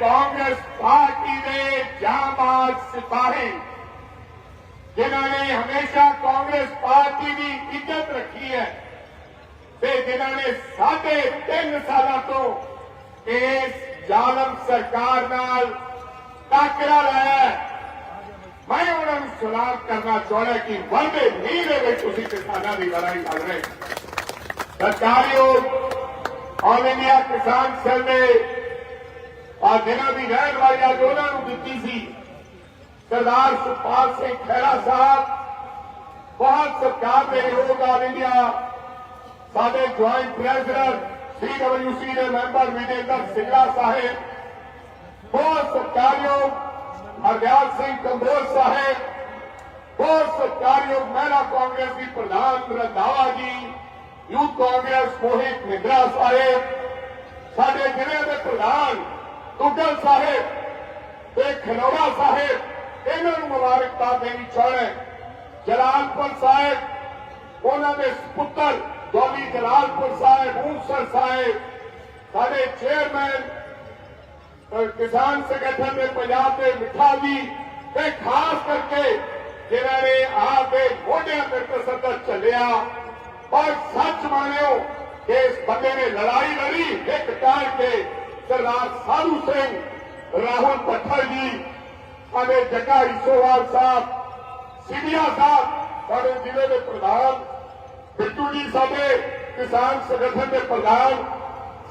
Congress party ਦੇ ਜਾਂਬਾਜ਼ ਸਿਪਾਹੀ, ਜਿਨ੍ਹਾਂ ਨੇ ਹਮੇਸ਼ਾ ਕਾਂਗਰਸ ਪਾਰਟੀ ਦੀ ਇੱਜ਼ਤ ਰੱਖੀ ਹੈ ਤੇ ਜਿਨ੍ਹਾਂ ਨੇ ਸਾਢੇ ਤਿੰਨ ਸਾਲਾਂ ਤੋਂ ਇਸ ਜ਼ਾਲਮ ਸਰਕਾਰ ਨਾਲ ਟਾਕਰਾ ਲਾਇਆ ਮੈਂ ਉਹਨਾਂ ਨੂੰ ਸਲਾਮ ਕਰਨਾ ਚਾਹੁੰਦਾ ਕਿ ਵਾਅਦੇ ਨਹੀਂ ਦੇ ਵਿੱਚ ਤੁਸੀਂ ਕਿਸਾਨਾਂ ਦੀ ਲੜਾਈ ਲੜ ਰਹੇ ਸਰਕਾਰੀਓ, ਆਲ ਇੰਡੀਆ ਕਿਸਾਨ ਸੈਲ ਨੇ ਆ ਜਿਨ੍ਹਾਂ ਦੀ ਰਹਿਣ ਅੱਜ ਉਹਨਾਂ ਨੂੰ ਦਿੱਤੀ ਸੀ। ਸਰਦਾਰ ਸੁਖਪਾਲ ਸਿੰਘ ਖਹਿਰਾ ਸਾਹਿਬ, ਬਹੁਤ ਸਤਿਕਾਰ ਦੇ ਯੋਗ ਆਲ ਇੰਡੀਆ, ਸਾਡੇ ਜੁਆਇੰਟ ਪ੍ਰੈਜ਼ੀਡੈਂਟ ਸੀਡਬਲਯੂਸੀ ਦੇ ਮੈਂਬਰ ਵਿਜੇਂਦਰ ਸਿੰਘਲਾ ਸਾਹਿਬ, ਬਹੁਤ ਸਤਿਕਾਰਯੋਗ ਹਰਦਿਆਲ ਸਿੰਘ ਕੰਬੋਜ ਸਾਹਿਬ, ਬਹੁਤ ਸਤਿਕਾਰਯੋਗ ਮਹਿਲਾ ਕਾਂਗਰਸ ਦੀ ਪ੍ਰਧਾਨ ਰੰਧਾਵਾ ਜੀ, ਯੂਥ ਕਾਂਗਰਸ ਮੋਹਿਤ ਮਿੰਦਰਾ ਸਾਹਿਬ, ਸਾਡੇ ਜ਼ਿਲ੍ਹੇ ਦੇ ਪ੍ਰਧਾਨ ਦੁੱਗਲ ਸਾਹਿਬ ਤੇ ਖਨੌਰਾ ਸਾਹਿਬ, ਇਹਨਾਂ ਨੂੰ ਮੁਬਾਰਕਬਾਦ ਦੇਣੀ ਚਾਹੁੰਦਾ ਜਲਾਲਪੁਰ ਸਾਹਿਬ, ਉਹਨਾਂ ਦੇ ਸੁਪੁੱਤਰ ਗੋਲੀ ਜਲਾਲਪੁਰ ਸਾਹਿਬ, ਮੂਸਰ ਸਾਹਿਬ, ਸਾਡੇ ਚੇਅਰਮੈਨ ਕਿਸਾਨ ਸੰਗਠਨ ਦੇ ਪੰਜਾਬ ਦੇ ਮਿੱਠਾ ਜੀ, ਤੇ ਖਾਸ ਕਰਕੇ ਜਿਨ੍ਹਾਂ ਨੇ ਆਪ ਮੋਢਿਆਂ ਤੇ ਤਸੱਦਦ ਚੱਲਿਆ। ਪਰ ਸੱਚ ਮੰਨਿਓ ਕਿ ਇਸ ਬੰਦੇ ਨੇ ਲੜਾਈ ਲੜੀ, ਇੱਕ ਟਾਰ ਕੇ ਸਰਦਾਰ ਸਾਧੂ ਸਿੰਘ, ਰਾਹੁਲ ਪੱਠਲ ਜੀ, ਸਾਡੇ ਜੱਗਾ ਈਸੋਵਾਲ ਸਾਹਿਬ ਸਿੱਧੀਆ ਸਾਹਿਬ, ਸਾਡੇ ਜ਼ਿਲ੍ਹੇ ਦੇ ਪ੍ਰਧਾਨ, ਬਿੱਟੂ ਜੀ ਸਾਡੇ ਕਿਸਾਨ ਸੰਗਠਨ ਦੇ ਪ੍ਰਧਾਨ,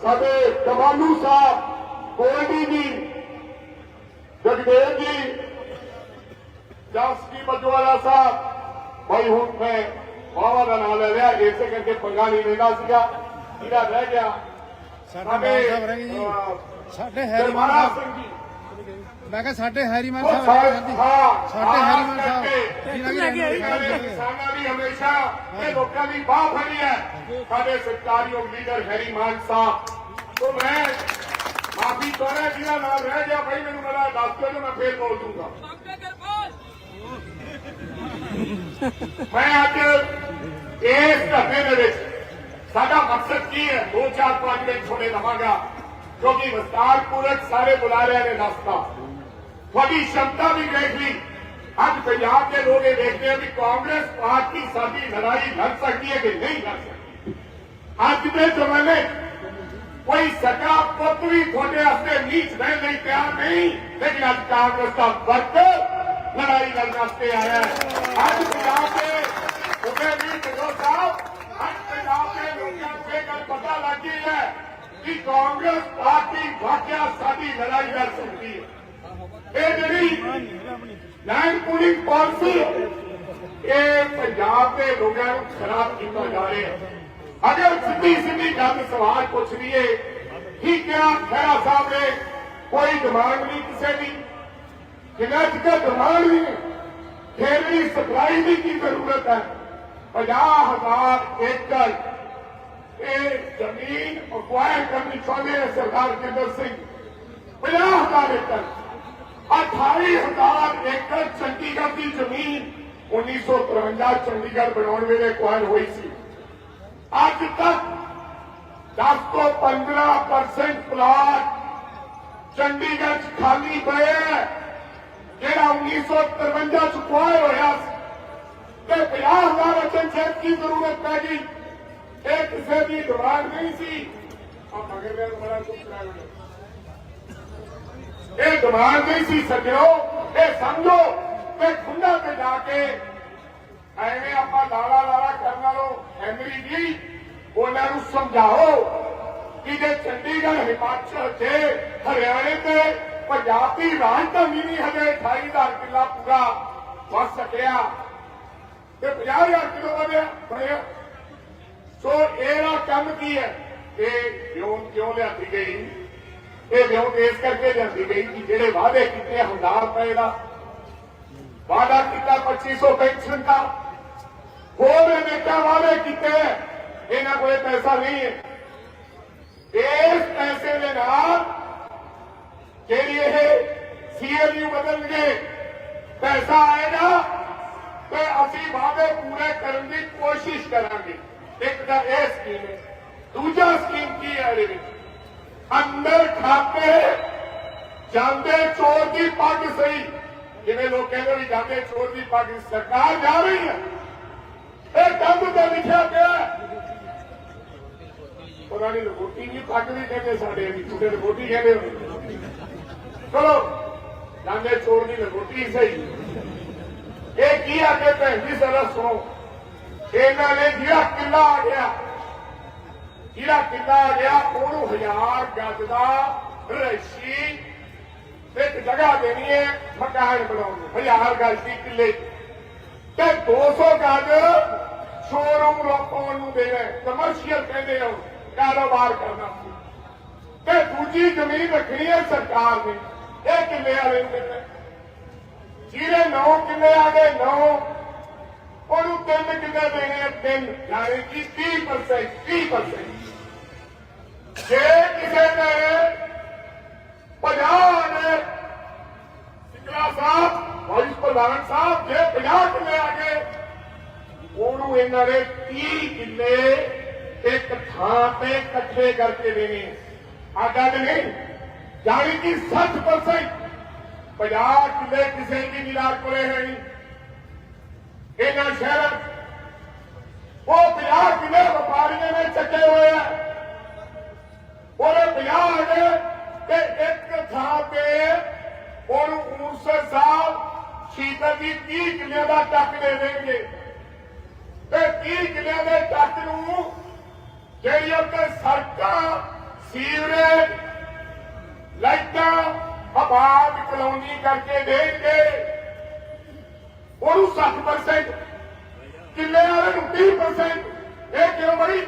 ਸਾਡੇ ਕਮਾਲੂ ਸਾਹਿਬ, ਗੋਲਡੀ ਜੀ, ਜਗਦੇਵ ਜੀ, ਜਾਸਕੀ ਬਜਵਾਲਾ ਸਾਹਿਬ ਭਾਈ ਹੁਣ ਮੈਂ ਬਾਵਾ ਦਾ ਨਾਮ ਲੈ ਲਿਆ, ਇਸੇ ਕਰਕੇ ਪੰਗਾ ਨਹੀਂ ਲੈਣਾ ਸੀਗਾ ਇਹਦਾ ਰਹਿ ਗਿਆ। ਸਾਡੇ ਮਾਨ ਸਾਹਿਬ ਰਹਿ ਗਏ ਜੀ। ਸਾਡੇ ਹੈਰੀਮਾਨ ਸਾਹਿਬ। ਮੈਂ ਕਿਹਾ ਸਾਡੇ ਹੈਰੀਮਾਨ ਸਾਹਿਬ ਸਾਹਿਬ ਰਹਿ ਗਏ ਜੀ। ਹਾਂ। ਸਾਡੇ ਹੈਰੀਮਾਨ ਸਾਹਿਬ। ਜਿਨ੍ਹਾਂ ਦੀ ਸਾਡੇ ਦੀ ਹਮੇਸ਼ਾ ਇਹ ਲੋਕਾਂ ਦੀ ਬਾਹ ਫੜੀ ਹੈ। ਸਾਡੇ ਸਰਕਾਰੀਯੋਗ ਲੀਡਰ ਹੈਰੀ ਮਾਨ ਸਾਹਿਬ। ਤੋਂ ਮੈਂ ਮਾਫੀ ਚਾਹੁੰਦਾ ਜਿਹਦਾ ਨਾਮ ਰਹਿ ਗਿਆ ਭਾਈ ਮੈਨੂੰ ਮੇਰਾ ਦੱਸ ਦਿਓ ਮੈਂ ਫੇਰ ਬੋਲ ਦੂੰਗਾ। ਮੈਂ ਅੱਜ ਇਸ ਧਰਨੇ ਦੇ ਵਿੱਚ ਸਾਡਾ ਮਕਸਦ ਕੀ ਹੈ ਦੋ ਚਾਰ ਪੰਜ ਮਿੰਟ ਥੋੜੇ ਲਵਾਂਗਾ ਕਿਉਂਕਿ ਵਿਸਤਾਰਪੂਰਕ ਸਾਰੇ ਬੁਲਾਰਿਆਂ ਨੇ ਦੱਸਤਾ ਤੁਹਾਡੀ ਸ਼ਮਤਾ ਵੀ ਦੇਖ ਲਈ ਅੱਜ ਪੰਜਾਬ ਦੇ ਲੋਕ ਇਹ ਦੇਖਦੇ ਆ ਵੀ ਕਾਂਗਰਸ ਪਾਰਟੀ ਸਾਡੀ ਲੜਾਈ ਲੜ ਸਕਦੀ ਹੈ ਕਿ ਨਹੀਂ ਲੜ ਸਕਦੀ ਅੱਜ ਦੇ ਜ਼ਮਾਨੇ 'ਚ ਕੋਈ ਸਕਾ ਪੁੱਤ ਵੀ ਤੁਹਾਡੇ ਵਾਸਤੇ ਨੀਚ ਬਹਿਣ ਲਈ ਤਿਆਰ ਨਹੀਂ ਲੇਕਿਨ ਅੱਜ ਕਾਂਗਰਸ ਦਾ ਵਰਕਰ ਲੜਾਈ ਲੜਨ ਵਾਸਤੇ ਆਇਆ ਹੈ ਅੱਜ ਪੰਜਾਬ ਦੇ ਉਹਦੇ ਵੀ ਜਦੋਂ ਸਾਹਿਬ ਅੱਜ ਪੰਜਾਬ ਦੇ ਲੋਕਾਂ ਨੂੰ ਇਹ ਗੱਲ ਪਤਾ ਲੱਗ ਗਈ ਹੈ ਕਿ ਕਾਂਗਰਸ ਪਾਰਟੀ ਵਾਕਿਆ ਸਾਡੀ ਲੜਾਈ ਲੜ ਸਕਦੀ ਹੈ ਇਹ ਜਿਹੜੀ ਲੈਂਡ ਪੂਲਿੰਗ ਪਾਲਿਸੀ ਇਹ ਪੰਜਾਬ ਦੇ ਲੋਕਾਂ ਨੂੰ ਖਰਾਬ ਕੀਤਾ ਜਾ ਰਿਹਾ ਹੈ ਅਗਰ ਸਿੱਧੀ ਸਿੱਧੀ ਗੱਲ ਸਵਾਲ ਪੁੱਛ ਲਈਏ ਕੀ ਕਿਹਾ ਖੈਰਾ ਸਾਹਿਬ ਨੇ ਕੋਈ ਡਿਮਾਂਡ ਨਹੀਂ ਕਿਸੇ ਦੀ ਜਿੰਨਾ ਚਿਰ ਡਿਮਾਂਡ ਨਹੀਂ ਹੈ, ਫਿਰ ਵੀ ਸਪਲਾਈ ਦੀ ਕੀ ਜ਼ਰੂਰਤ ਹੈ 50000 ਏਕੜ ਇਹ ਜ਼ਮੀਨ ਅਕਵਾਇਰ ਕਰਨੀ ਚਾਹੁੰਦੇ ਹੈ ਸਰਦਾਰ ਕਿੰਦਰ ਸਿੰਘ 50000 ਏਕੜ 28000 ਏਕੜ ਚੰਡੀਗੜ੍ਹ ਦੀ ਜ਼ਮੀਨ 1953 ਚੰਡੀਗੜ੍ਹ ਬਣਾਉਣ ਵੇਲੇ ਅਕਵਾਇਰ ਹੋਈ ਸੀ ਅੱਜ ਤੱਕ 10 ਤੋਂ 15% ਪਲਾਟ ਚੰਡੀਗੜ੍ਹ 'ਚ ਖਾਲੀ ਪਏ ਹੈ ਜਿਹੜਾ 1953 ਚ ਅਕਵਾਇਰ ਹੋਇਆ ਸੀ ਤੇ 50000 ਅਟੈਂਸ਼ਨ ਕੀ ਜ਼ਰੂਰਤ ਪੈ ਗਈ ਇਹ ਕਿਸੇ ਦੀ ਡਿਮਾਂਡ ਨਹੀਂ ਸੀ ਆ ਮਗਰ ਦੇ ਬੜਾ ਕੁਝ ਕਰਾਇਆ ਇਹ ਦਿਮਾਗ ਨਹੀਂ ਸੀ ਸੱਜਿਓ ਇਹ ਸਮਝੋ ਕਿ ਖੁੰਡਾ ਤੇ ਜਾ ਕੇ ਐਵੇਂ ਆਪਾਂ ਲਾਲਾ ਲਾਲਾ ਕਰਨ ਨਾਲੋਂ ਐਮਰੀ ਜੀ ਉਹਨਾਂ ਨੂੰ ਸਮਝਾਓ ਕਿ ਜੇ ਚੰਡੀਗੜ੍ਹ ਹਿਮਾਚਲ ਤੇ ਹਰਿਆਣੇ ਤੇ ਪੰਜਾਬ ਦੀ ਰਾਜਧਾਨੀ ਨਹੀਂ ਹਜੇ 28000 ਕਿੱਲਾ ਪੂਰਾ ਵਸ ਸਕਿਆ ਤੇ 50000 ਕਿਲੋ ਵਧਿਆ ਬਣਿਆ ਸੋ ਇਹਦਾ ਕੰਮ ਕੀ ਹੈ? ਇਹ ਵਿਉਂ ਕਿਉਂ ਲਿਆਂਦੀ ਗਈ? ਇਹ ਵਿਉਂ ਇਸ ਕਰਕੇ ਲਿਆਂਦੀ ਗਈ ਕਿ ਜਿਹੜੇ ਵਾਅਦੇ ਕੀਤੇ ਹਜ਼ਾਰ ਰੁਪਏ ਦਾ ਵਾਅਦਾ ਕੀਤਾ 2500 ਪੈਨਸ਼ਨ ਦਾ। ਹੋਰ ਅਨੇਕਾਂ ਵਾਅਦੇ ਕੀਤੇ ਇਹਨਾਂ ਕੋਲੇ ਪੈਸਾ ਨਹੀਂ ਹੈ। ਇਸ ਪੈਸੇ ਦੇ ਨਾਲ ਜਿਹੜੀ ਇਹ ਸੀਐਲਯੂ ਬਦਲਣਗੇ, ਪੈਸਾ ਆਏਗਾ ਤੇ ਅਸੀਂ ਵਾਅਦੇ ਪੂਰੇ ਕਰਨ ਦੀ ਕੋਸ਼ਿਸ਼ ਕਰਾਂਗੇ। ਤਾਂ ਇਹ ਸਕੀਮ ਹੈ। ਦੂਜਾ ਸਕੀਮ ਕੀ ਹੈ ਇਹਦੇ ਵਿੱਚ? ਅੰਦਰ ਖਾਤੇ ਜਾਂਦੇ ਚੋਰ ਦੀ ਪੱਗ ਸਹੀ। ਜਿਵੇਂ ਲੋਕ ਕਹਿੰਦੇ ਵੀ ਜਾਂਦੇ ਚੋਰ ਦੀ ਪੱਗ ਸਰਕਾਰ ਜਾ ਰਹੀ ਹੈ। ਇਹ ਕੰਧ ਤੇ ਲਿਖਿਆ ਪਿਆ ਉਹਨਾਂ ਨੇ ਲਗੋਟੀ ਨਹੀਂ, ਪੱਗ ਵੀ ਕਹਿੰਦੇ ਸਾਡੇ ਵੀ। ਤੁਹਾਡੇ ਲਗੋਟੀ ਕਹਿੰਦੇ ਚਲੋ, ਜਾਂਦੇ ਚੋਰ ਦੀ ਲਗੋਟੀ ਸਹੀ। ਇਹ ਕੀ ਆ ਭੈਣ ਜੀ, ਜ਼ਰਾ ਸੁਣੋ। ਇਹਨਾਂ ਨੇ ਜਿਹੜਾ ਕਿੱਲਾ ਆ ਗਿਆ, ਜਿਹੜਾ ਕਿੱਲਾ ਆ ਗਿਆ, ਉਹਨੂੰ ਹਜ਼ਾਰ ਗੱਜ ਦਾ ਰਸ਼ੀ ਇੱਕ ਜਗ੍ਹਾ ਦੇਣੀ ਹੈ, ਮਕਾਨ ਬਣਾਉਣ ਨੂੰ ਹਜ਼ਾਰ ਗੱਜ ਦੀ ਕਿੱਲੇ। ਤੇ 200 ਗੱਜ ਸ਼ੋਰੂਮ ਲੋਕਾਂ ਨੂੰ ਦੇਣਾ ਕਮਰਸ਼ੀਅਲ ਕਹਿੰਦੇ ਆ ਕਾਰੋਬਾਰ ਕਰਨਾ ਤੇ ਦੂਜੀ ਜ਼ਮੀਨ ਰੱਖਣੀ ਹੈ ਸਰਕਾਰ ਨੇ, ਇਹ ਕਿੱਲੇ ਵਾਲੇ ਨੂੰ ਦੇਣਾ ਜਿਹਦੇ ਨੌ ਕਿੱਲੇ ਆ ਗਏ, ਨੌ ਉਹਨੂੰ ਤਿੰਨ ਕਿੱਲੇ ਦੇਣੇ ਆ, ਤਿੰਨ ਯਾਨੀ ਕਿ 30% 30% ਜੇ ਕਿਸੇ ਨੇ 50 ਨੇ ਸਿਕਲਾ ਸਾਹਿਬ ਵਾਈਸ ਪ੍ਰਧਾਨ ਸਾਹਿਬ, ਜੇ 50 ਕਿੱਲੇ ਆ ਗਏ, ਉਹਨੂੰ ਇਹਨਾਂ ਨੇ 30 ਕਿੱਲੇ ਇੱਕ ਥਾਂ ਤੇ ਇਕੱਠੇ ਕਰਕੇ ਦੇਣੇ ਆ। ਗੱਲ ਨਹੀਂ ਯਾਨੀ ਕਿ 60% 50 ਕਿੱਲੇ ਕਿਸੇ ਦੀ ਮਿਲਾਰ ਕੋਲੇ ਹੈ ਨਹੀਂ। ਇਹਨਾਂ ਸ਼ਹਿਰਾਂ ਉਹ 50 ਕਿੱਲੇ ਵਪਾਰੀਆਂ ਨੇ ਚੱਕੇ ਹੋਏ ਆ। ਉਹਨੇ 50 ਆ ਤੇ ਇੱਕ ਥਾਂ ਤੇ ਉਹਨੂੰ ਮੂਸੇ ਸਾਹਿਬ ਸ਼ੀਤਲ ਦੀ 30 ਕਿਲਿਆਂ ਦਾ ਟੱਕ ਦੇ ਦੇਣਗੇ। ਤੇ 30 ਕਿਲਿਆਂ ਦੇ ਟੱਕ ਨੂੰ ਜਿਹੜੀਆਂ ਉੱਤੇ ਸੜਕਾਂ, ਸੀਵਰੇਜ, ਲਾਈਟਾਂ ਆਬਾਦ ਕਲੋਨੀ ਕਰਕੇ ਦੇਣਗੇ ਉਹਨੂੰ 60% ਕਿੱਲੇ ਵਾਲੇ ਨੂੰ 30% ਇਹ ਕਿਉਂ ਬਣੀ?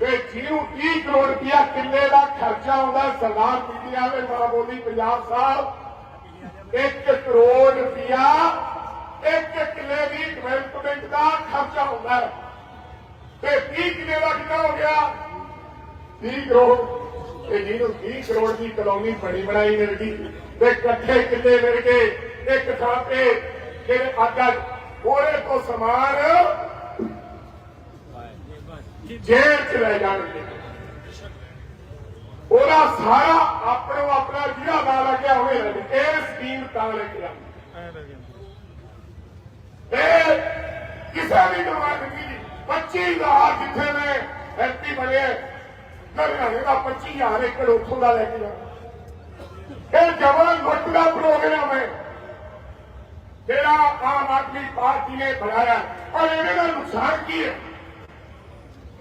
ਤੇ ਜਿਹਨੂੰ 30 ਕਰੋੜ ਰੁਪਇਆ ਕਿੱਲੇ ਦਾ ਖਰਚਾ ਆਉਂਦਾ ਸਰਦਾਰ ਪੀਟੀਆ ਦੇ ਮਾਂ ਬੋਲੀ ਪੰਜਾਬ ਸਾਹਿਬ 1 ਕਰੋੜ ਰੁਪਇਆ, ਇੱਕ ਕਿੱਲੇ ਦੀ ਡਿਵੈਲਪਮੈਂਟ ਦਾ ਖਰਚਾ ਹੁੰਦਾ ਹੈ। ਤੇ 30 ਕਿੱਲੇ ਦਾ ਕਿੰਨਾ ਹੋ ਗਿਆ? 30 ਕਰੋੜ। ਤੇ ਜਿਹਨੂੰ 30 ਕਰੋੜ ਦੀ ਕਲੋਨੀ ਬਣੀ ਬਣਾਈ ਮਿਲ ਗਈ, ਤੇ ਇਕੱਠੇ ਕਿੱਲੇ ਮਿਲ ਗਏ, ਇੱਕ ਥਾਂ ਤੇ ਫਿਰ ਅੱਗਾ ਉਹਦੇ ਤੋਂ ਸਮਾਨ ਜੇਲ੍ਹ ਚ ਲੈ ਜਾਣਗੇ। ਉਹਦਾ ਸਾਰਾ ਆਪਣੋ ਆਪਣਾ ਜਿਹੜਾ ਦਾ ਲੱਗਿਆ ਹੋਵੇ ਇਹ ਸਕੀਮ ਤਾਂ ਲੈ ਕੇ ਇਹ ਕਿਸੇ ਵੀ ਨੁਮਾਇੰਦਗੀ ਦੀ 25000 ਜਿੱਥੇ ਨੇ ਐਤੀ ਬਣੇ ਹਰਿਆਣੇ ਦਾ 25000 ਏਕੜ ਉੱਥੋਂ ਦਾ ਲੈ ਕੇ ਜਾਣਾ ਇਹ ਜਵਾਨ ਗੁੱਟ ਦਾ ਪ੍ਰੋਗਰਾਮ ਹੈ। ਜਿਹੜਾ ਆਮ ਆਦਮੀ ਪਾਰਟੀ ਨੇ ਬਣਾਇਆ ਔਰ ਇਹਦੇ ਦਾ ਨੁਕਸਾਨ ਕੀ ਹੈ?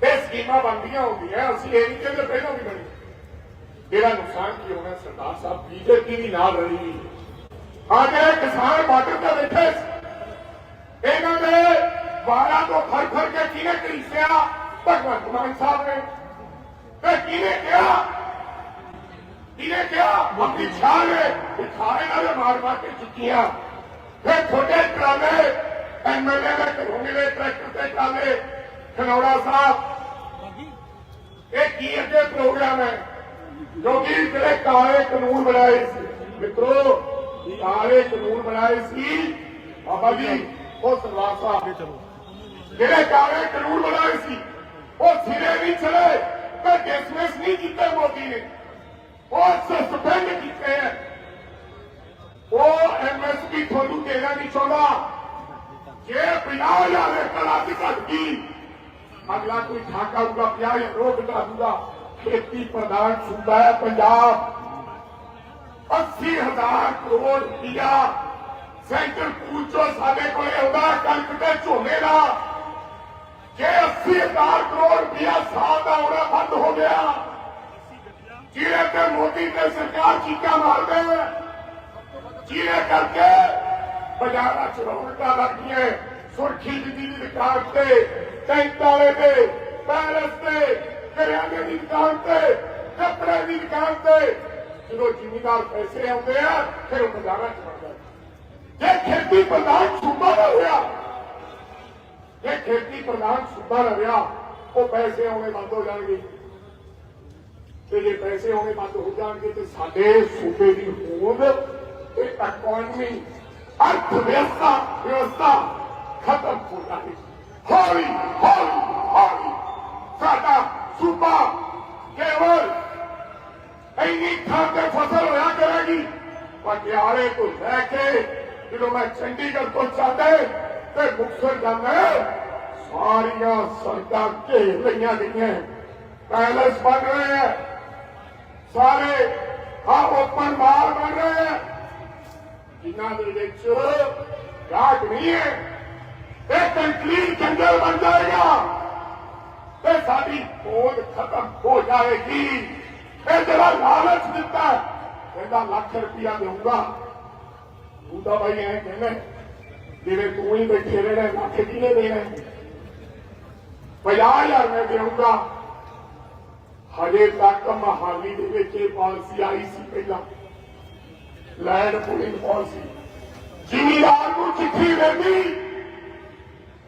ਇਹ ਸਕੀਮਾਂ ਬਣਦੀਆਂ ਹੁੰਦੀਆਂ, ਅਸੀਂ ਇਹ ਨਹੀਂ ਕਹਿੰਦੇ ਪਹਿਲਾਂ ਵੀ ਬਣੀ। ਇਹਦਾ ਨੁਕਸਾਨ ਕੀ ਹੋਣਾ? ਸਰਦਾਰ ਸਾਹਿਬ, ਬੀਜੇਪੀ ਵੀ ਨਾਲ ਰਹੀ। ਅੱਜ ਇਹ ਕਿਸਾਨ ਬਾਰਡਰ ਤੇ ਬੈਠੇ ਸੀ। ਇਹਨਾਂ ਦੇ ਵਾਰਾਂ ਤੋਂ ਫਰ ਫਰ ਕੇ ਕਿਹਨੇ ਕਰੀਸਿਆ ਭਗਵੰਤ ਮਾਨ ਸਾਹਿਬ ਨੇ। ਤੇ ਕਿਹਨੇ ਕਿਹਾ? ਕਿਹਨੇ ਕਿਹਾ? ਆਪਣੀ ਛਾਂ ਨੇ ਕਿ ਸਾਰੇ ਨਾਲ ਮਾਰ ਮਾਰ ਕੇ ਚੁੱਕੀਆਂ। ਫਿਰ ਤੁਹਾਡੇ ਟਰਾਲੇ ਐਮਐਲਏ ਦੇ ਘਰੋਂ ਮਿਲੇ ਟਰੈਕਟਰ ਤੇ ਟਰਾਲੇ ਖਨੌੜਾ ਸਾਹਿਬ ਇਹ ਕੀ ਅੱਗੇ ਪ੍ਰੋਗਰਾਮ ਹੈ ਜੋ ਕਿ ਜਿਹੜੇ ਕਾਲੇ ਕਾਨੂੰਨ ਬਣਾਏ ਸੀ ਮਿੱਤਰੋ ਕਾਲੇ ਕਾਨੂੰਨ ਬਣਾਏ ਸੀ ਬਾਬਾ ਜੀ ਉਹ ਸਰਦਾਰ ਸਾਹਿਬ ਜਿਹੜੇ ਕਾਲੇ ਕਾਨੂੰਨ ਬਣਾਏ ਸੀ ਉਹ ਸਿਰੇ ਨਹੀਂ ਚਲੇ ਤੇ ਡਿਸਮਿਸ ਨਹੀਂ ਕੀਤੇ ਮੋਦੀ ਨੇ ਉਹ ਸਸਪੈਂਡ ਕੀਤੇ ਹੈ ਉਹ ਐਮਐਸਪੀ ਤੁਹਾਨੂੰ ਦੇਣਾ ਨਹੀਂ ਚਾਹੁੰਦਾ। ਜੇ 50000 ਏਕੜ ਅੱਜ ਘਟ ਗਈ ਅਗਲਾ ਕੋਈ ਠਾਕਾ ਹੋਊਗਾ 50 ਰੋਕ ਘਟਾ ਦੂਗਾ ਖੇਤੀ ਪ੍ਰਧਾਨ ਸੂਬਾ ਹੈ ਪੰਜਾਬ। 80000 ਕਰੋੜ ਰੁਪਇਆ ਸੈਂਟਰ ਪੂਲ ਚੋਂ ਸਾਡੇ ਕੋਲੇ ਆਉਂਦਾ ਕਣਕ ਤੇ ਝੋਨੇ ਦਾ। ਜੇ 80000 ਕਰੋੜ ਰੁਪਇਆ ਸਾਲ ਦਾ ਆਉਣਾ ਬੰਦ ਹੋ ਗਿਆ ਜਿਹਦੇ ਤੇ ਮੋਦੀ ਤੇ ਸਰਕਾਰ ਚੀਕਾ ਮਾਰਦੇ ਹੋਏ ਜਿਹਦੇ ਕਰਕੇ ਬਾਜ਼ਾਰਾਂ ਚ ਰੌਣਕਾਂ ਲੱਗਦੀਆਂ, ਸੁਰਖੀ ਬਿਜਲੀ ਦੀ ਦੁਕਾਨ ਤੇ, ਟੈਂਟ ਵਾਲੇ ਤੇ ਪੈਲਸ ਤੇ ਕਰਿਆਨੇ ਦੀ ਦੁਕਾਨ ਤੇ, ਕੱਪੜੇ ਦੀ ਦੁਕਾਨ ਤੇ। ਜਦੋਂ ਜ਼ਿਮੀਦਾਰ ਪੈਸੇ ਆਉਂਦੇ ਆ, ਫਿਰ ਉਹ ਬਾਜ਼ਾਰਾਂ ਚ ਵੜਦਾ ਜੇ ਖੇਤੀ ਪ੍ਰਧਾਨ ਸੂਬਾ ਨਾ ਹੋਇਆ, ਜੇ ਖੇਤੀ ਪ੍ਰਧਾਨ ਸੂਬਾ ਨਾ ਰਿਹਾ ਉਹ ਪੈਸੇ ਆਉਣੇ ਬੰਦ ਹੋ ਜਾਣਗੇ। ਤੇ ਜੇ ਪੈਸੇ ਆਉਣੇ ਬੰਦ ਹੋ ਜਾਣਗੇ, ਤੇ ਸਾਡੇ ਸੂਬੇ ਦੀ ਹੋਂਦ एक इकोनॉमी अर्थव्यवस्था व्यवस्था खत्म हो रही हौली हौली हौली ਸਾਡਾ ਸੂਬਾ ਕੇਵਲ ਇੰਨੀ ਖਾਤੇ ਫਸਲ ਹੋਇਆ ਕਰੇਗੀ ਪਟਿਆਲੇ ਤੋਂ ਲੈ ਕੇ ਜਦੋਂ ਮੈਂ ਚੰਡੀਗੜ੍ਹ ਤੋਂ ਚਾਹਤੇ ਤੇ ਮੁਕਸਰ ਜਾਂਦਾ ਸਾਰੀਆਂ ਸੜਕਾਂ ਘੇਰ ਲਈਆਂ ਗਈਆਂ ਪੈਲਸ ਬਣ ਰਹੇ ਆ ਸਾਰੇ ਆ ਓਪਨ ਮਾਲ ਬਣ ਰਹੇ ਆ ਜਿਨ੍ਹਾਂ ਦੇ ਵਿੱਚ ਘਾਟ ਨਹੀਂ ਹੈ ਇਹ ਕੰਕਰੀਟ ਜੰਗਲ ਬਣ ਜਾਏਗਾ ਤੇ ਸਾਡੀ ਹੋਂਦ ਖਤਮ ਹੋ ਜਾਏਗੀ। ਇਹ ਜਿਹੜਾ ਲਾਲਚ ਦਿੱਤਾ। ਕਹਿੰਦਾ ਲੱਖ ਰੁਪਇਆ ਦੇਊਗਾ। ਤੂੰ ਤਾਂ ਭਾਈ ਐ ਕਹਿੰਦਾ ਜਿਵੇਂ ਤੂੰ ਹੀ ਬੈਠੇ ਰਹਿਣਾ, ਲੱਖ ਕਿਹਨੇ ਦੇਣਾ? ਪੰਜਾਹ ਹਜ਼ਾਰ ਮੈਂ ਦੇਊਗਾ। ਹਜੇ ਤੱਕ ਮਹਾਲੀ ਦੇ ਵਿੱਚ ਇਹ ਪਾਲਿਸੀ ਆਈ ਸੀ ਪਹਿਲਾਂ। ਲੈਂਡ ਪੂਲਿੰਗ ਪਾਲਿਸੀ ਜ਼ਿਮੀਦਾਰ ਨੂੰ ਚਿੱਠੀ ਦੇਣੀ।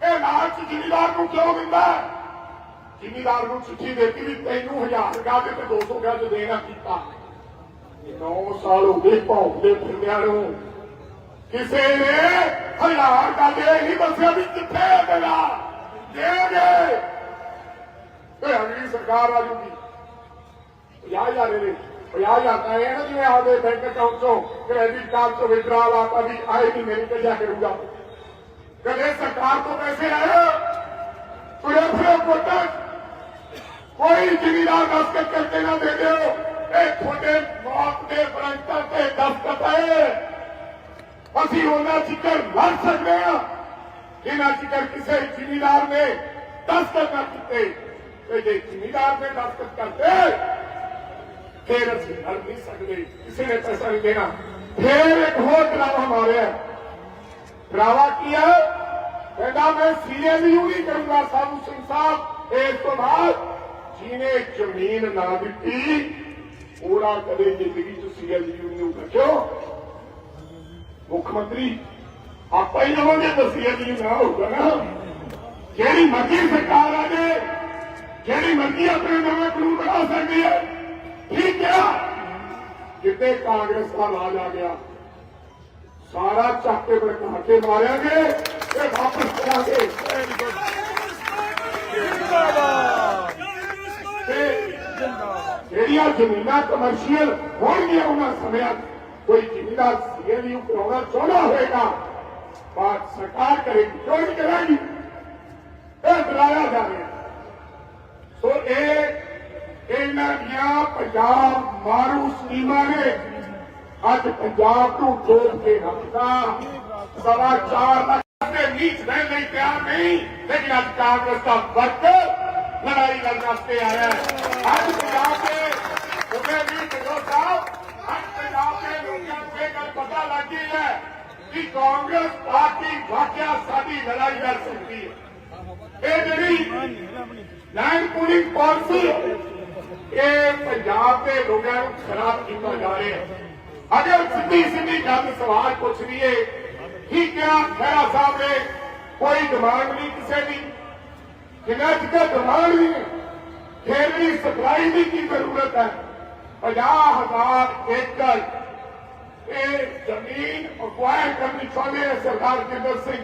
ਇਹ ਲਾਲਚ ਜ਼ਿਮੀਦਾਰ ਨੂੰ ਕਿਉਂ ਦਿੰਦਾ? ਜ਼ਿਮੀਦਾਰ ਨੂੰ ਚਿੱਠੀ ਦੇਤੀ ਵੀ ਤੈਨੂੰ ਹਜ਼ਾਰ ਗਾਜ ਤੇ 200 ਗਾਜ ਦੇਣਾ ਕੀਤਾ। 9 ਸਾਲ ਹੋ ਗਏ ਭੌਂਕਦੇ ਫਿਰਦਿਆਂ ਨੂੰ। ਕਿਸੇ ਨੇ ਹਜ਼ਾਰ ਗਾਜ ਇਹ ਨਹੀਂ ਦੱਸਿਆ ਵੀ ਕਿੱਥੇ ਹੈ ਤੇਰਾ? ਦੇਗੇ ਤੇ ਅਗਲੀ ਸਰਕਾਰ ਆ ਜੂਗੀ। 50000 ਦੇ 50000 ਤਾਂ ਇਹ ਨਾ ਜਿਵੇਂ ਆਪਦੇ ਬੈਂਕ ਅਕਾਊਂਟ ਚੋਂ ਕ੍ਰੈਡਿਟ ਕਾਰਡ ਤੋਂ ਵਿਡਰਾਲ ਆਤਾ ਵੀ ਆਏ ਨਹੀਂ ਮੇਰੇ ਤੇ ਜਾ ਕਰੂਗਾ ਕਦੇ ਸਰਕਾਰ ਤੋਂ ਪੈਸੇ ਆਏ ਤੁਰੇ ਫਿਰੋ ਕੋਟਾ ਕੋਈ ਜ਼ਿਮੀਦਾਰ ਦਸਤਖਤ ਕਰਕੇ ਨਾ ਦੇ ਦਿਓ। ਇਹ ਤੁਹਾਡੇ ਮੌਤ ਦੇ ਬਰੰਟਾਂ ਤੇ ਦਸਤਖਤ ਹੈ। ਅਸੀਂ ਉਹਨਾਂ ਚਿਕਰ ਲੜ ਸਕਦੇ ਹਾਂ। ਜਿਨ੍ਹਾਂ ਚਿਕਰ ਕਿਸੇ ਜ਼ਿਮੀਦਾਰ ਨੇ ਦਸਤਖਤ ਨਾ ਕੀਤੇ, ਤੇ ਜੇ ਜ਼ਿਮੀਦਾਰ ਨੇ ਦਸਤਖਤ ਕਰਦੇ ਫਿਰ ਅਸੀਂ ਲੜ ਨਹੀਂ ਸਕਦੇ, ਕਿਸੇ ਨੇ ਪੈਸਾ ਨਹੀਂ ਦੇਣਾ। ਫਿਰ ਇੱਕ ਹੋਰ ਡਰਾਵਾ ਮਾਰਿਆ। ਡਰਾਵਾ ਕੀ ਹੈ ਕਹਿੰਦਾ, ਮੈਂ ਸੀਐਮਯੂ ਨਹੀਂ ਕਰੂੰਗਾ ਸਾਧੂ ਸਿੰਘ ਸਾਹਿਬ ਇਸ ਤੋਂ ਬਾਅਦ। ਜਿਹਨੇ ਜ਼ਮੀਨ ਨਾ ਦਿੱਤੀ, ਉਹਦਾ ਕਦੇ ਜ਼ਿੰਦਗੀ ਚ ਸੀਐਮਯੂ ਨਹੀਂ ਹੋਊਗਾ ਕਿਉਂ ਮੁੱਖ ਮੰਤਰੀ, ਆਪਾਂ ਹੀ ਲਵਾਂਗੇ ਤਾਂ ਸੀਐਮਯੂ ਨਾ ਹੋਊਗਾ ਨਾ। ਜਿਹੜੀ ਮਰਜ਼ੀ ਸਰਕਾਰ ਆ ਜੇ, ਜਿਹੜੀ ਮਰਜ਼ੀ ਆਪਣੇ ਨਵੇਂ ਕਾਨੂੰਨ ਬਣਾ ਸਕਦੀ ਹੈ। ਠੀਕ ਹੈ। ਜਿੱਤੇ ਕਾਂਗਰਸ ਦਾ ਰਾਜ ਆ ਗਿਆ, ਸਾਰਾ ਚੱਕ ਕੇ ਬੜਕਾ ਕੇ ਮਾਰਾਂਗੇ ਤੇ ਵਾਪਸ ਕਰਾਂਗੇ। ਜਿਹੜੀਆਂ ਜ਼ਮੀਨਾਂ ਕਮਰਸ਼ੀਅਲ ਹੋਣਗੀਆਂ ਉਹਨਾਂ ਸਮਿਆਂ 'ਚ ਕੋਈ ਜ਼ਿਮੀਦਾਰ ਸੀਐਲਯੂ ਕਰਾਉਣਾ ਚਾਹੁੰਦਾ ਹੋਏਗਾ। ਬਾਤ ਸਰਕਾਰ ਕਰੇਗੀ ਕਿਉਂ ਕਰਾਂਗੀ। ਇਹ ਡਰਾਇਆ ਜਾ ਰਿਹਾ ਸੋ ਇਹ ਇਹਨਾਂ ਦੀਆਂ ਪੰਜਾਬ ਮਾਰੂ ਸਕੀਮਾਂ ਨੇ। ਅੱਜ ਪੰਜਾਬ ਨੂੰ ਡੋਬ ਕੇ ਰੱਖਦਾ। ਸਵਾ ਚਾਰ ਲੱਖ ਦੇ ਨੀਚ ਰਹਿਣ ਲਈ ਤਿਆਰ ਨਹੀਂ। ਲੇਕਿਨ ਅੱਜ ਕਾਂਗਰਸ ਦਾ ਵਰਕ ਲੜਾਈ ਲੜਨ ਵਾਸਤੇ ਆਇਆ ਹੈ। ਅੱਜ ਪੰਜਾਬ ਦੇ ਉਹਦੇ ਵੀ ਕਜੋ ਸਾਹਿਬ ਅੱਜ ਪੰਜਾਬ ਦੇ ਲੋਕਾਂ ਨੂੰ ਇਹ ਗੱਲ ਪਤਾ ਲੱਗ ਗਈ ਹੈ ਕਿ ਕਾਂਗਰਸ ਪਾਰਟੀ ਵਾਕਿਆ ਸਾਡੀ ਲੜਾਈ ਲੜ ਸਕਦੀ ਹੈ। ਇਹ ਜਿਹੜੀ ਲੈਂਡ ਪੂਲਿੰਗ ਪਾਲਿਸੀ ਇਹ ਪੰਜਾਬ ਦੇ ਲੋਕਾਂ ਨੂੰ ਖਰਾਬ ਕੀਤਾ ਜਾ ਰਿਹਾ ਹੈ। ਅਗਰ ਸਿੱਧੀ ਸਿੱਧੀ ਗੱਲ ਸਵਾਲ ਪੁੱਛ ਲਈਏ। ਕੀ ਕਿਹਾ ਖੈਰਾ ਸਾਹਿਬ ਨੇ? ਕੋਈ ਡਿਮਾਂਡ ਨਹੀਂ ਕਿਸੇ ਦੀ? ਜਿੰਨਾ ਚਿਰ ਡਿਮਾਂਡ ਨਹੀਂ ਫਿਰ ਵੀ ਸਪਲਾਈ ਦੀ ਕੀ ਜ਼ਰੂਰਤ ਹੈ? 50000 ਏਕੜ ਇਹ ਜ਼ਮੀਨ ਅਕਵਾਇਰ ਕਰਨੀ ਚਾਹੁੰਦੇ ਹੈ ਸਰਦਾਰ ਜਿੰਦਰ ਸਿੰਘ।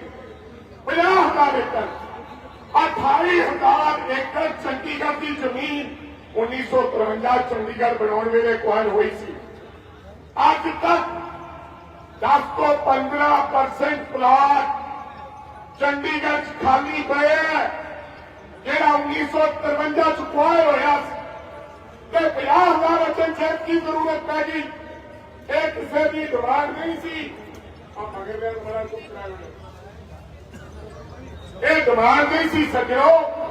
50000 ਏਕੜ। 28000 ਏਕੜ ਚੰਡੀਗੜ੍ਹ ਦੀ ਜ਼ਮੀਨ 1953 ਚੰਡੀਗੜ੍ਹ ਬਣਾਉਣ ਵੇਲੇ ਅਕਵਾਇਰ ਹੋਈ ਸੀ। ਅੱਜ ਤੱਕ 10 ਤੋਂ 15% ਪਲਾਟ ਚੰਡੀਗੜ੍ਹ 'ਚ ਖਾਲੀ ਪਏ ਹੈ ਜਿਹੜਾ 1953 ਚ ਅਕਵਾਇਰ ਹੋਇਆ ਸੀ। ਤੇ 50000 ਅਚਨ ਚੈੱਕ ਦੀ ਜ਼ਰੂਰਤ ਪੈ ਗਈ। ਇਹ ਕਿਸੇ ਦੀ ਡਿਮਾਂਡ ਨਹੀਂ ਸੀ। ਆ ਮਗਰ ਦੇ ਬੜਾ ਕੁਝ ਕਰਾਇਆ ਇਹ ਡਿਮਾਂਡ ਨਹੀਂ ਸੀ, ਸੱਜਣੋ,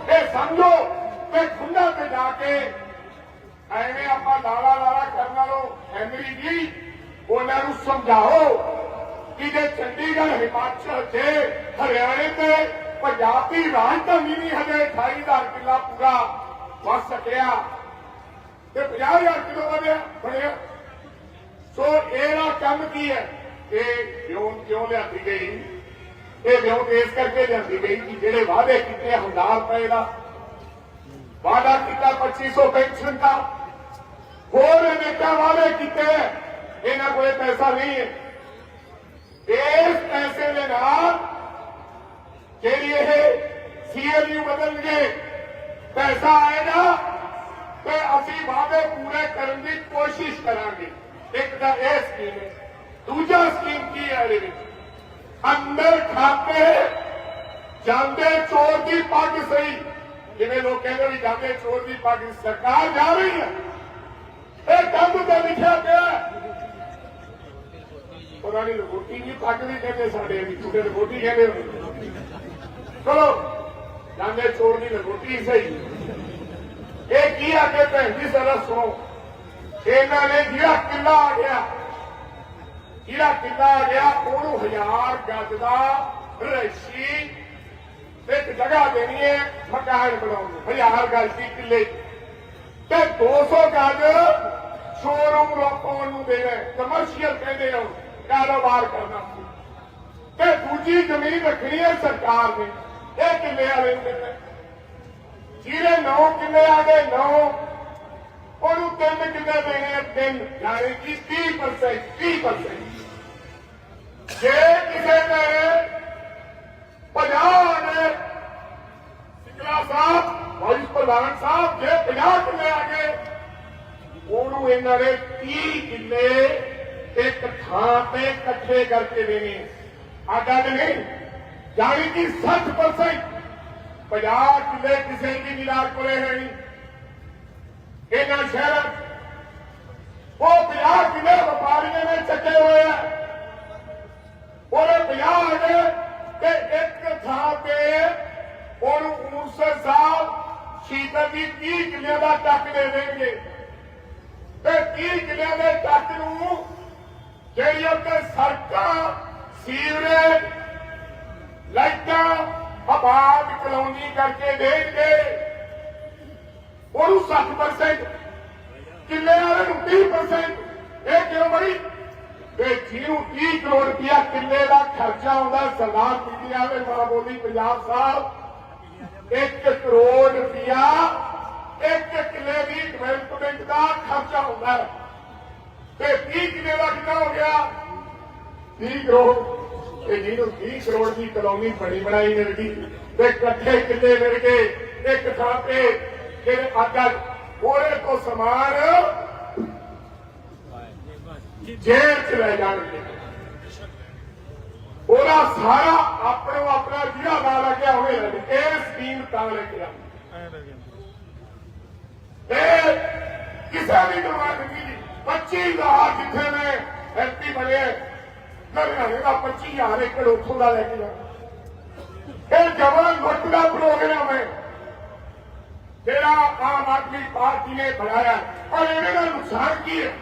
ਇਹ ਸਮਝੋ। ਕਿ ਖੁੰਡਾ ਤੇ ਜਾ ਕੇ ਐਵੇਂ ਆਪਾਂ ਲਾਲਾ ਲਾਲਾ ਕਰਨ ਨਾਲੋਂ ਹੈਨਰੀ ਜੀ, ਉਹਨਾਂ ਨੂੰ ਸਮਝਾਓ ਕਿ ਜੇ ਚੰਡੀਗੜ੍ਹ, ਹਿਮਾਚਲ ਤੇ, ਹਰਿਆਣੇ ਤੇ ਪੰਜਾਬ ਦੀ ਰਾਜਧਾਨੀ ਨਹੀਂ ਹਜੇ 28000 ਕਿੱਲਾ ਪੂਰਾ ਵਸ ਸਕਿਆ ਤੇ 50000 ਕਿਲੋ ਵਧਿਆ, ਬਣਿਆ। ਸੋ ਇਹਦਾ ਕੰਮ ਕੀ ਹੈ? ਇਹ ਵਿਉਂਤ ਕਿਉਂ ਲਿਆਂਦੀ ਗਈ? ਇਹ ਵਿਉਂਤ ਇਸ ਕਰਕੇ ਲਿਆਂਦੀ ਗਈ ਕਿ ਜਿਹੜੇ ਵਾਅਦੇ ਕੀਤੇ ਹਜ਼ਾਰ ਰੁਪਏ ਦਾ। ਵਾਅਦਾ ਕੀਤਾ 2500 ਪੈਨਸ਼ਨ ਦਾ ਹੋਰ ਅਨੇਕਾਂ ਵਾਅਦੇ ਕੀਤੇ ਇਹਨਾਂ ਕੋਲੇ ਪੈਸਾ ਨਹੀਂ ਹੈ ਇਸ ਪੈਸੇ ਦੇ ਨਾਲ ਜਿਹੜੀ ਇਹ ਸੀਐਲਯੂ ਬਦਲਣਗੇ ਪੈਸਾ ਆਏਗਾ ਤੇ ਅਸੀਂ ਵਾਅਦੇ ਪੂਰੇ ਕਰਨ ਦੀ ਕੋਸ਼ਿਸ਼ ਕਰਾਂਗੇ ਇੱਕ ਤਾਂ ਇਹ ਸਕੀਮ ਹੈ ਦੂਜਾ ਸਕੀਮ ਕੀ ਹੈ ਇਹਦੇ ਵਿੱਚ ਅੰਦਰ ਖਾਤੇ ਜਾਂਦੇ ਚੋਰ ਦੀ ਪੱਗ ਸਹੀ ਜਿਵੇਂ ਲੋਕ ਕਹਿੰਦੇ ਵੀ ਜਾਂਦੇ ਚੋਰ ਦੀ ਪੱਗ ਸਰਕਾਰ ਜਾ ਰਹੀ ਹੈ। ਇਹ ਕੰਮ ਤੇ ਲਿਖਿਆ ਪਿਆ ਉਹਨਾਂ ਨੇ ਲਗੋਟੀ ਨਹੀਂ ਪੱਗ ਕਹਿੰਦੇ ਸਾਡੇ ਵੀ ਤੁਹਾਡੇ ਲਗੋਟੀ ਕਹਿੰਦੇ ਚਲੋ, ਜਾਂਦੇ ਚੋਰ ਦੀ ਲਗੋਟੀ ਸਹੀ। ਇਹ ਕੀ ਆ ਕੇ ਭੈਣ ਜੀ, ਜ਼ਰਾ ਸੁਣੋ। ਇਹਨਾਂ ਨੇ ਜਿਹੜਾ ਕਿੱਲਾ ਆ ਗਿਆ, ਜਿਹੜਾ ਕਿੱਲਾ ਆ ਗਿਆ, ਉਹਨੂੰ ਹਜ਼ਾਰ ਗੱਜ ਦਾ ਰਸ਼ੀ ਇੱਕ ਜਗ੍ਹਾ ਦੇਣੀ ਹੈ, ਮਕਾਨ ਬਣਾਉਣ। ਨੂੰ ਹਜ਼ਾਰ ਗੱਜ ਦੀ ਕਿੱਲੇ ਤੇ 200 ਗੱਜ ਸ਼ੋਰੂਮ ਲੋਕਾਂ ਨੂੰ ਦੇਣਾ ਕਮਰਸ਼ੀਅਲ ਕਹਿੰਦੇ ਆ ਕਾਰੋਬਾਰ ਕਰਨਾ। ਤੇ ਦੂਜੀ ਜ਼ਮੀਨ ਰੱਖਣੀ ਹੈ ਸਰਕਾਰ ਨੇ, ਇਹ ਕਿੱਲੇ ਵਾਲੇ ਨੂੰ ਦੇਣਾ ਜਿਹੜੇ ਨੌ ਕਿੱਲੇ ਆ ਗਏ, ਨੌ, ਉਹਨੂੰ ਤਿੰਨ ਕਿੱਲੇ ਦੇਣੇ ਆ, ਤਿੰਨ, ਯਾਨੀ ਕਿ 30% 30% ਜੇ ਕਿਸੇ ਨੇ 50 ਨੇ ਸਿਕਲਾ ਸਾਹਿਬ ਵਾਈਸ ਪ੍ਰਧਾਨ ਸਾਹਿਬ, ਜੇ 50 ਕਿੱਲੇ ਆ ਗਏ, ਉਹਨੂੰ ਇਹਨਾਂ ਨੇ 30 ਕਿੱਲੇ ਇੱਕ ਥਾਂ ਤੇ ਇਕੱਠੇ ਕਰਕੇ ਦੇਣੇ ਆ। ਗੱਲ ਨਹੀਂ ਯਾਨੀ ਕਿ 60% 50 ਕਿੱਲੇ ਕਿਸੇ ਦੀ ਮਿਲਾਰ ਕੋਲੇ ਨਹੀਂ। ਇਹਨਾਂ ਸ਼ਹਿਰਾਂ 'ਚ ਉਹ 50 ਕਿੱਲੇ ਵਪਾਰੀਆਂ ਨੇ ਚੱਕੇ ਹੋਏ ਆ। ਉਹਨੇ 50 ਆ ਗਏ ਇੱਕ ਥਾਂ ਤੇ ਉਹਨੂੰ ਉਨਸੇ ਸਾਲ ਸ਼ੀਤਲ ਦੀ 30 ਕਿੱਲਿਆਂ ਦਾ ਟੱਕ ਦੇ ਤੇ 30 ਕਿੱਲਿਆਂ ਦੇ ਟੱਕ ਨੂੰ ਜਿਹੜੀ ਉੱਤੇ ਸੜਕਾਂ, ਸੀਵਰੇਜ, ਲਾਈਟਾਂ ਆਬਾਦ ਕਲੋਨੀ ਕਰਕੇ ਦੇਣਗੇ। ਉਹਨੂੰ 60% ਕਿੱਲੇ ਵਾਲੇ ਨੂੰ 30% ਇਹ ਕਿਉਂ ਬੜੀ ਤੇ ਜਿਹਨੂੰ 30 ਕਰੋੜ ਰੁਪਇਆ ਕਿੱਲੇ ਦਾ ਖਰਚਾ ਆਉਂਦਾ, ਸਰਦਾਰ ਪੀਟੀਆ ਦੇ ਮਾਂ ਬੋਲੀ ਪੰਜਾਬ ਸਾਹਿਬ 1 ਕਰੋੜ ਰੁਪਇਆ, ਇੱਕ ਕਿੱਲੇ ਦੀ ਡਿਵੈਲਪਮੈਂਟ ਦਾ ਖਰਚਾ ਹੁੰਦਾ ਹੈ। ਤੇ 30 ਕਿੱਲੇ ਦਾ ਕਿੰਨਾ ਹੋ ਗਿਆ? 30 ਕਰੋੜ। ਤੇ ਜਿਹਨੂੰ 30 ਕਰੋੜ ਦੀ ਕਲੋਨੀ ਬਣੀ ਬਣਾਈ ਮਿਲ ਗਈ, ਤੇ ਇਕੱਠੇ ਕਿੱਲੇ ਮਿਲ ਗਏ, ਇੱਕ ਥਾਂ ਤੇ ਫਿਰ ਅੱਜ ਉਹਦੇ ਤੋਂ ਸਮਾਨ ਜੇਲ੍ਹ ਚ ਲੈ ਜਾਣਗੇ। ਉਹਦਾ ਸਾਰਾ ਆਪਣੋ ਆਪਣਾ ਜਿਹੜਾ ਨਾਂ ਲੱਗਿਆ ਹੋਵੇ। ਇਹ ਸਕੀਮ ਤਾਂ ਲੈ ਕੇ ਇਹ ਕਿਸੇ ਵੀ ਡਿਮਾਂਡ ਨਹੀਂ 25000 ਜਿੱਥੇ ਨੇ ਐਮਪੀ ਬਣੇ ਹਰਿਆਣੇ ਦਾ 25000 ਏਕੜ ਉੱਥੋਂ ਦਾ ਲੈ ਕੇ ਜਾਣਾ ਇਹ ਜਵਾਨ ਲੁੱਟ ਦਾ ਪ੍ਰੋਗਰਾਮ ਹੈ। ਜਿਹੜਾ ਆਮ ਆਦਮੀ ਪਾਰਟੀ ਨੇ ਬਣਾਇਆ ਔਰ ਇਹਦੇ ਨਾਲ ਨੁਕਸਾਨ ਕੀ ਹੈ?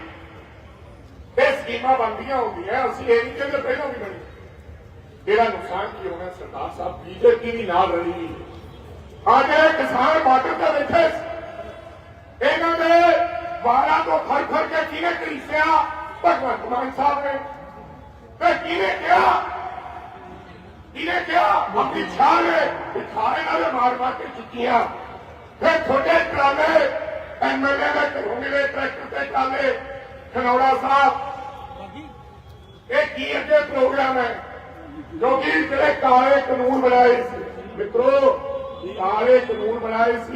ਇਹ ਸਕੀਮਾਂ ਬਣਦੀਆਂ ਹੁੰਦੀਆਂ, ਅਸੀਂ ਇਹ ਨਹੀਂ ਕਹਿੰਦੇ ਪਹਿਲਾਂ ਵੀ ਬਣੀ। ਇਹਦਾ ਨੁਕਸਾਨ ਕੀ ਹੋਣਾ ਸਰਦਾਰ ਸਾਹਿਬ? ਬੀਜੇਪੀ ਵੀ ਨਾਲ ਰਲੀ ਅੱਜ ਕਿਸਾਨ ਬਾਰਡਰ ਤੇ ਬੈਠੇ ਸੀ। ਇਹਨਾਂ ਦੇ ਵਾਰਾਂ ਤੋਂ ਖੜ ਖੜ ਕੇ ਕਿਹਨੇ ਕਰੀਸਿਆ ਭਗਵੰਤ ਮਾਨ ਸਾਹਿਬ ਨੇ। ਤੇ ਕਿਹਨੇ ਕਿਹਾ? ਕਿਹਨੇ ਕਿਹਾ? ਆਪਣੀ ਛਾਂ ਨੇ ਵਿਖਾਰੇ ਨਾਲ ਮਾਰ ਮਾਰ ਕੇ ਚੁੱਕੀਆਂ। ਫਿਰ ਤੁਹਾਡੇ ਟਰਾਲੇ ਐਮਐਲਏ ਦੇ ਘਰੋਂ ਮਿਲੇ, ਟਰੈਕਟਰ ਤੇ ਟਰਾਲੇ ਖਨੌੜਾ ਸਾਹਿਬ। ਇਹ ਕੀ ਅੱਗੇ ਪ੍ਰੋਗਰਾਮ ਹੈ? ਕਿਉਂਕਿ ਜਿਹੜੇ ਕਾਲੇ ਕਾਨੂੰਨ ਬਣਾਏ ਸੀ। ਮਿੱਤਰੋ ਕਾਲੇ ਕਾਨੂੰਨ ਬਣਾਏ ਸੀ।